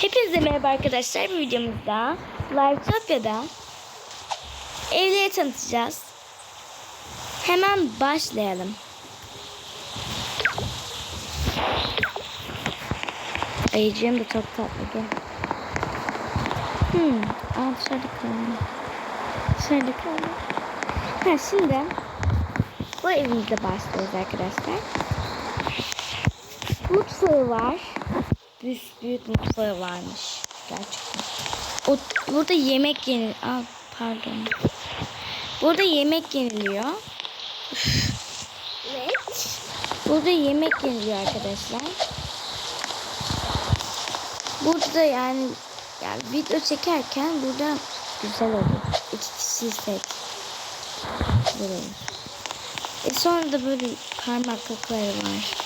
Hepinize merhaba arkadaşlar. Bu videomuzda Livetopya'da evleri tanıtacağız. Hemen başlayalım. Ayıcığım da çok tatlı. Hmm. Aa dışarıda kalıyor. Dışarıda kalıyor. Ha şimdi bu evimizde başlıyoruz arkadaşlar. Mutfağı var. Büyük, büyük mutfağı varmış. Gerçekten. O, burada yemek yenil... Aa, pardon. Burada yemek yeniliyor. Evet. Burada yemek yeniliyor arkadaşlar. Burada yani yani video çekerken burada güzel olur. İki kişiysek. Güzel olur. E sonra da böyle parmaklıkları var.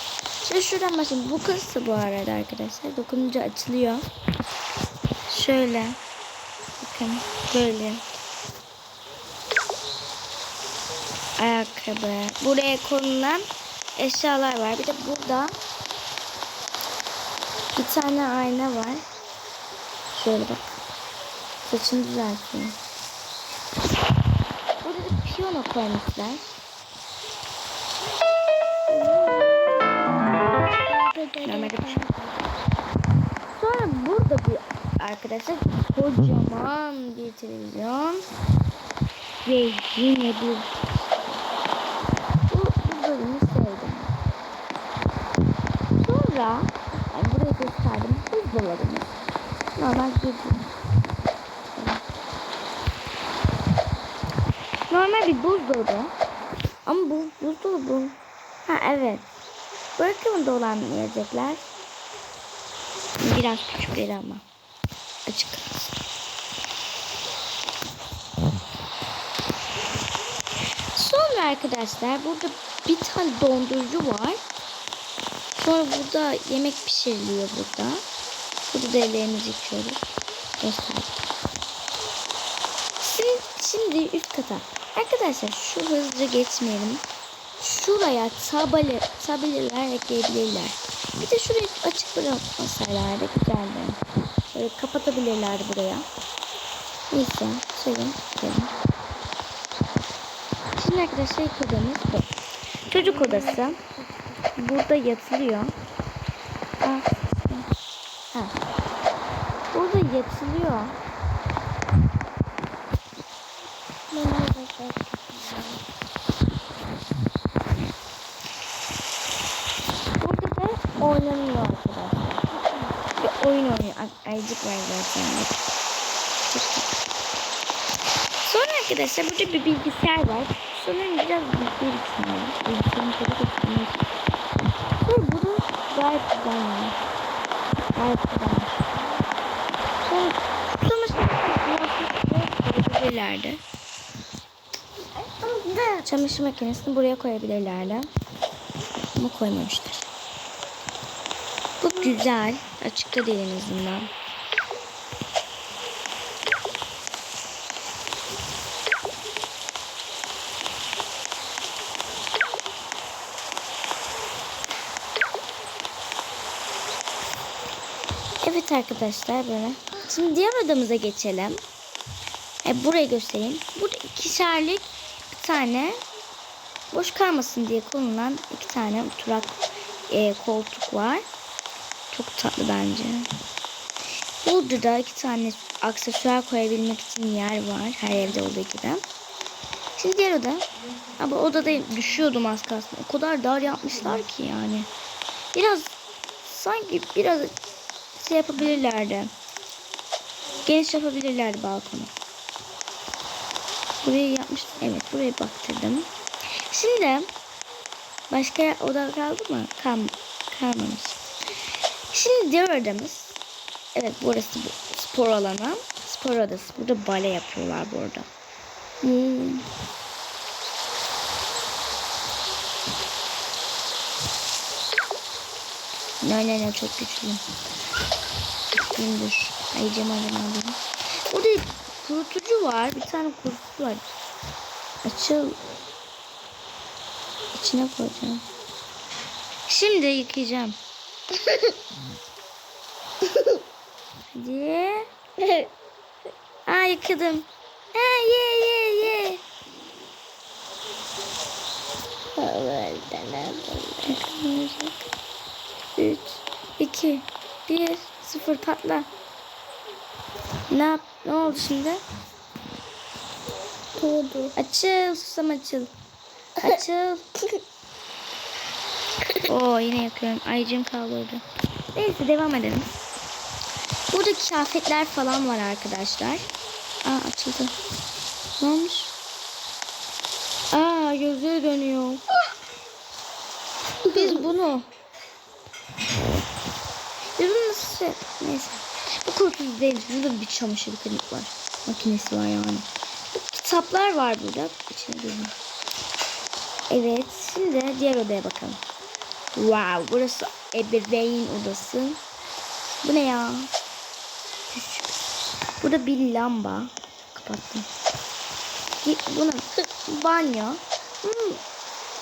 Şimdi şuradan başlayayım. Bu kısa bu arada arkadaşlar. Dokununca açılıyor. Şöyle. Bakın böyle. Ayakkabı. Buraya konulan eşyalar var. Bir de burada bir tane ayna var. Şöyle bak. Saçını düzeltiyor. Burada da piyano koymuşlar. Sonra burada bir arkadaşlar kocaman bir televizyon ve yine bir bu, bu bölümü sevdim. Sonra yani burayı gösterdim. Buzdolabımız. Normal bir Normal bir buzdolabı. Ama bu buzdolabı. Ha evet. Bırakımında olan yiyecekler. Biraz küçükleri ama. Açık. Sonra arkadaşlar burada bir tane dondurucu var. Sonra burada yemek pişiriliyor burada. Burada da ellerimizi yıkıyoruz. Gösterdim. Şimdi, şimdi üst kata. Arkadaşlar şu hızlıca geçmeyelim. Şuraya tabela, tabelalar ekleyebilirler. Bir de şurayı açık bırakmasalardı güzeldi. Böyle kapatabilirlerdi buraya. Neyse söyleyeyim. Gelin. Şimdi arkadaşlar ilk odamız bu. Çocuk odası. Burada yatılıyor. Ah, ha. Burada yatılıyor. Burada da oynanıyor arkadaşlar. Bir oyun oynuyor. Ay- Ayıcık var zaten. Sonra arkadaşlar burada bir bilgisayar var. Sanırım biraz bilgisayar için. Bilgisayarın tadı da tutmuyor. Sonra burada gayet güzel yani. Gayet güzel. Sonra sonra koyabilirlerdi. Çamaşır makinesini buraya koyabilirlerdi. Ama koymamışlar. Güzel. Açıkta değil en azından. Evet arkadaşlar böyle. Şimdi diğer odamıza geçelim. E, burayı göstereyim. Burada ikişerlik bir tane boş kalmasın diye konulan iki tane oturak e, koltuk var. Çok tatlı bence. Burada da iki tane aksesuar koyabilmek için yer var. Her evde olduğu gibi. Şimdi diğer oda. Ama odada düşüyordum az kalsın. O kadar dar yapmışlar ki yani. Biraz sanki biraz şey yapabilirlerdi. Geniş yapabilirlerdi balkonu. Burayı yapmış. Evet buraya baktırdım. Şimdi başka oda kaldı mı? Kal kalmamış. Şimdi diğer odamız. Evet burası bu spor alanı. Spor odası. Burada bale yapıyorlar burada. Hmm. Ne ne ne çok güçlüyüm. Gündür. Ayıcım aramadım. Burada kurutucu var. Bir tane kurutucu var. Açıl. İçine koyacağım. Şimdi yıkayacağım. Hadi. Aa yıkadım. Ha ye ye ye. Üç, iki, bir, sıfır patla. Ne yap? Ne oldu şimdi? Doğdu. Açıl, susam açıl. Açıl. Oo yine yakıyorum. Ayıcım kaldı orada. Neyse devam edelim. Burada kıyafetler falan var arkadaşlar. Aa açıldı. Ne olmuş? Aa gözleri dönüyor. Biz bunu bunu nasıl şey- Neyse. Bu kurtuluz değil. Burada bir çamaşır yıkamak var. Makinesi var yani. Kitaplar var burada. İçine. Evet. Şimdi diğer odaya bakalım. Wow. Burası ebeveyn odası. Bu ne ya? Burada bir lamba. Kapattım. Buna banyo. Hmm.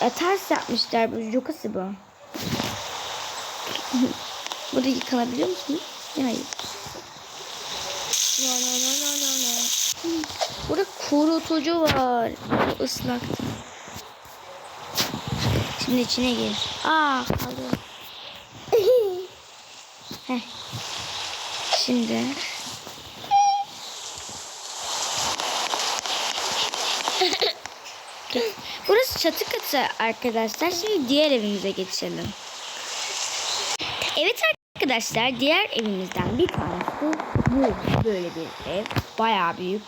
E, ters yapmışlar. Bu jokası bu. Burada yıkanabiliyor musunuz? Hayır. No, no, no, no, no, no. Hmm. Burada kurutucu var. Bu ıslaktı. Şimdi içine gir. Aa kaldı. Heh. Şimdi. Burası çatı katı arkadaşlar. Şimdi diğer evimize geçelim. Evet arkadaşlar diğer evimizden bir tanesi bu böyle bir ev. Bayağı büyük.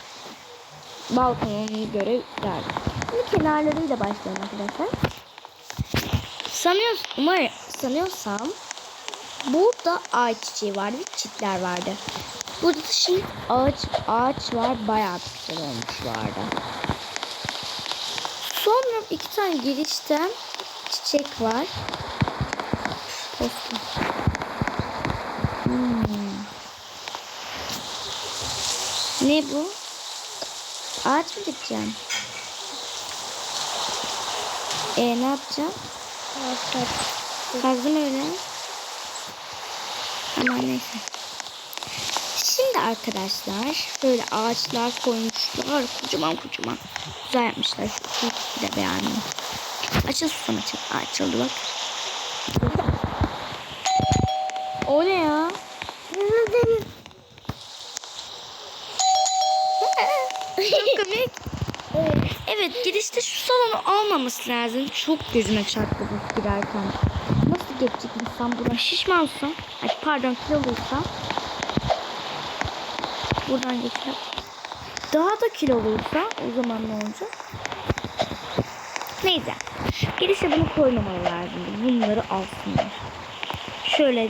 Balkonuna göre dar. Şimdi kenarlarıyla başlayalım arkadaşlar. Sanıyoruz, umarım sanıyorsam burada ağaç çiçeği vardı ve çitler vardı. Burada da şimdi ağaç ağaç var. Bayağı güzel olmuş bu arada. Sonra iki tane girişten çiçek var. Posta. Hmm. Ne bu? Ağaç mı dikeceğim? E ne yapacağım? Kazdım öyle. Ama neyse. Şimdi arkadaşlar böyle ağaçlar koymuşlar. Kocaman kocaman. Güzel yapmışlar. Şu de beğendim. Açıl susam açıl. Açıldı bak. O ne ya? Salonu almaması lazım. Çok gözüme çarptı bu girerken. Nasıl geçecek insan buradan? Şişmansa, ay pardon kiloluysa buradan geçer. Daha da kiloluysa o zaman ne olacak? Neyse. Girişe bunu koymamalı lazım. Bunları alsınlar. Şöyle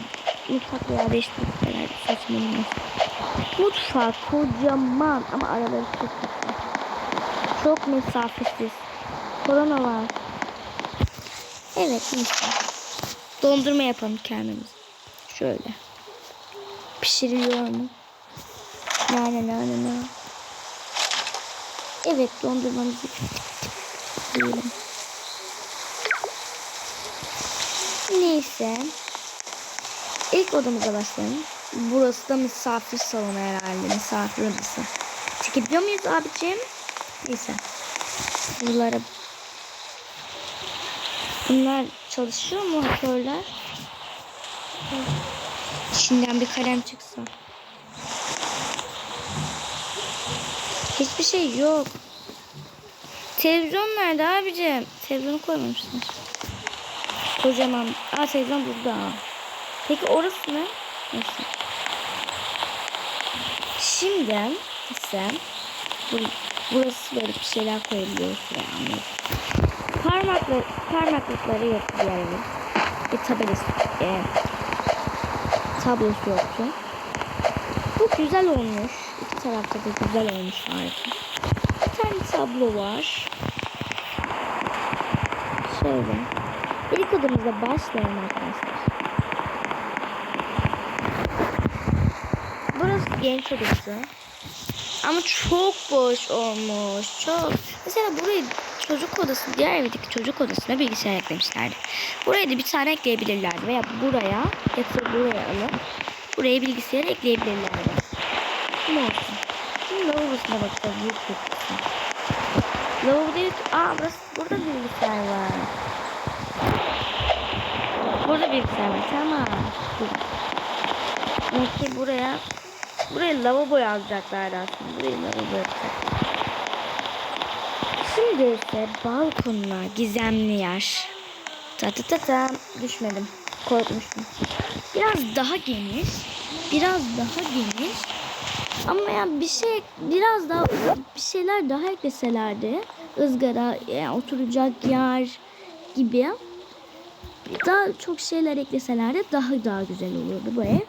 mutfak veya değiştirmişler. Saçma olmaz. Mutfak kocaman ama araları çok. Çok mesafesiz. Korona var. Evet neyse. Dondurma yapalım kendimiz. Şöyle. Pişiriyor mu? Na na na na na. Evet dondurmamızı yiyelim. Neyse. İlk odamıza başlayalım. Burası da misafir salonu herhalde. Misafir odası. Çekebiliyor muyuz abicim? Neyse. Buralara Bunlar çalışıyor mu hoparlörler? İçinden bir kalem çıksa. Hiçbir şey yok. Televizyon nerede abicim? Televizyonu koymamışsınız. Kocaman. Aa televizyon burada. Peki orası ne? Neyse. Şimdi ise bur- burası böyle bir şeyler koyabiliyoruz buraya Parmakla, parmaklıkları diğerleri. Bir tabelası, e, tablosu yoktu. Bu güzel olmuş. İki tarafta da güzel olmuş harika. Bir tane tablo var. Şöyle. İlk odamızda başlayalım arkadaşlar. Burası genç odası. Ama çok boş olmuş. Çok. Mesela burayı çocuk odası, diğer evdeki çocuk odasına bilgisayar eklemişlerdi. Buraya da bir tane ekleyebilirlerdi. Veya buraya, ya da buraya alıp buraya bilgisayarı ekleyebilirler. Ne olsun. Şimdi lavabosuna bakacağız. Büyük kısmı. Lavabo değil. Aa burası, burada bilgisayar var. Burada bilgisayar var. Tamam. Güzel. Demek ki buraya buraya lavabo yazacaklardı aslında. Burayı lavabo yapacaklar. Şimdi ise balkonuna gizemli yer. Ta ta ta ta. Düşmedim. Korkmuştum. Biraz daha geniş. Biraz daha geniş. Ama ya bir şey biraz daha bir şeyler daha ekleselerdi. ızgara, yani oturacak yer gibi daha çok şeyler ekleselerdi daha daha güzel olurdu bu ev.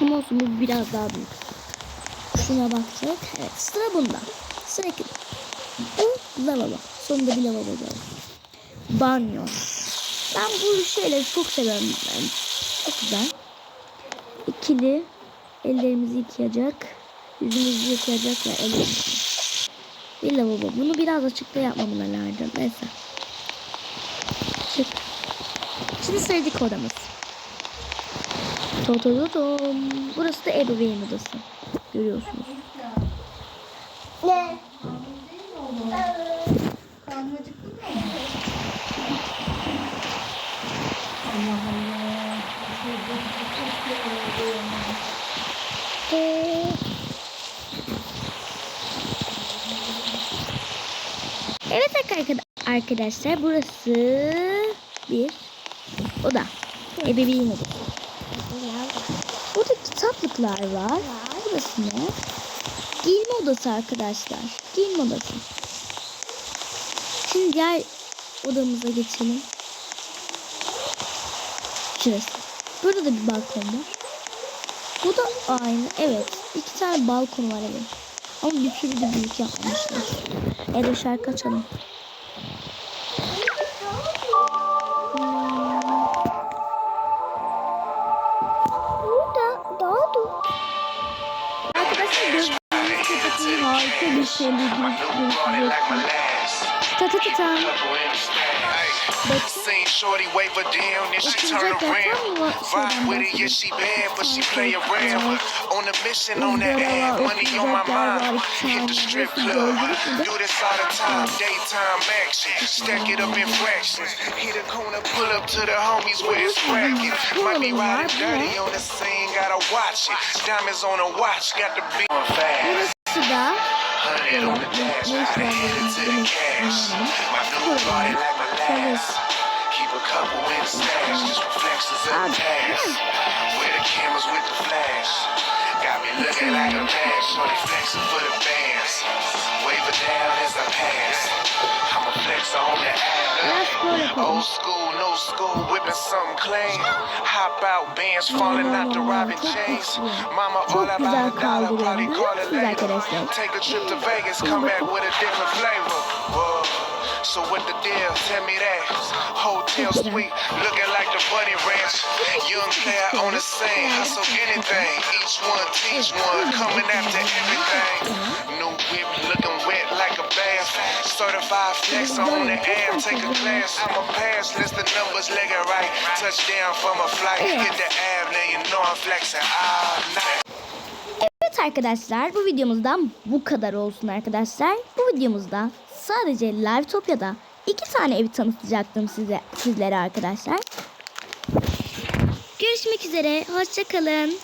Ama olsun bu biraz daha büyük. Şuna baktık. Evet sıra bunda. Sıra lavabo. Sonunda bir lavabo var. Banyo. Ben bu şeyleri çok seviyorum. Ben. Çok güzel. İkili ellerimizi yıkayacak. Yüzümüzü yıkayacak ve ellerimizi. Bir lavabo. Bunu biraz açıkta yapmamalardı. Neyse. Çık. Şimdi sıradaki odamız. Totododom. Burası da ebeveyn odası. Görüyorsunuz. Ne? Ee, Evet arkadaşlar, arkadaşlar burası bir oda. Ebeveyn odası. Burada kitaplıklar var. Burası ne? Giyinme odası arkadaşlar. Giyinme odası. Şimdi diğer odamıza geçelim. Şurası. Burada da bir balkon var. Bu da aynı. Evet. iki tane balkon var evet. Ama bir sürü de büyük yapmışlar. Ede şarkı açalım. Arkadaşlar gözlerinizi kapatın. Harika bir şey görüyorsunuz. Ta ta ta ta. Seen Shorty wave her down, then she turn around. var mı? Ride Şeyden with it, yeah, she bad, but she play around. On a mission, on that ad, money on my oturacak yer var, mind. Hit the strip club, do this all the time, daytime action. Stack it up in fractions. Hit a corner, pull up to the homies where it's cracking. Might be riding dirty on the scene, gotta watch it. Diamonds on a watch, got the beat on fast. Hundred on the dash, işler headed to the cash. My new body like my last. Keep a couple in stash, just reflections of the past. Where the cameras with the flash. Got me looking like a bad shorty flexing for the bands. Wave down as I pass. I'm a flex on the Old school, no school, whipping something clean. Hop out, bands falling out the robbing chains. Mama all about a dollar, probably call it later. Take a trip to Vegas, come back with a different flavor. So what the deal? Tell me that. Hotel suite, looking like the bunny ranch. Young player on the scene, hustle anything. Each one teach one, coming after everything. New whip, Certified flex on the air, take a class. I'm a pass, list the numbers, leg it right. Touchdown from a flight, hit the ab, now you know I'm flexing all night. Evet arkadaşlar bu videomuzdan bu kadar olsun arkadaşlar. Bu videomuzda sadece Livetopya'da iki tane evi tanıtacaktım size sizlere arkadaşlar. Görüşmek üzere. Hoşçakalın.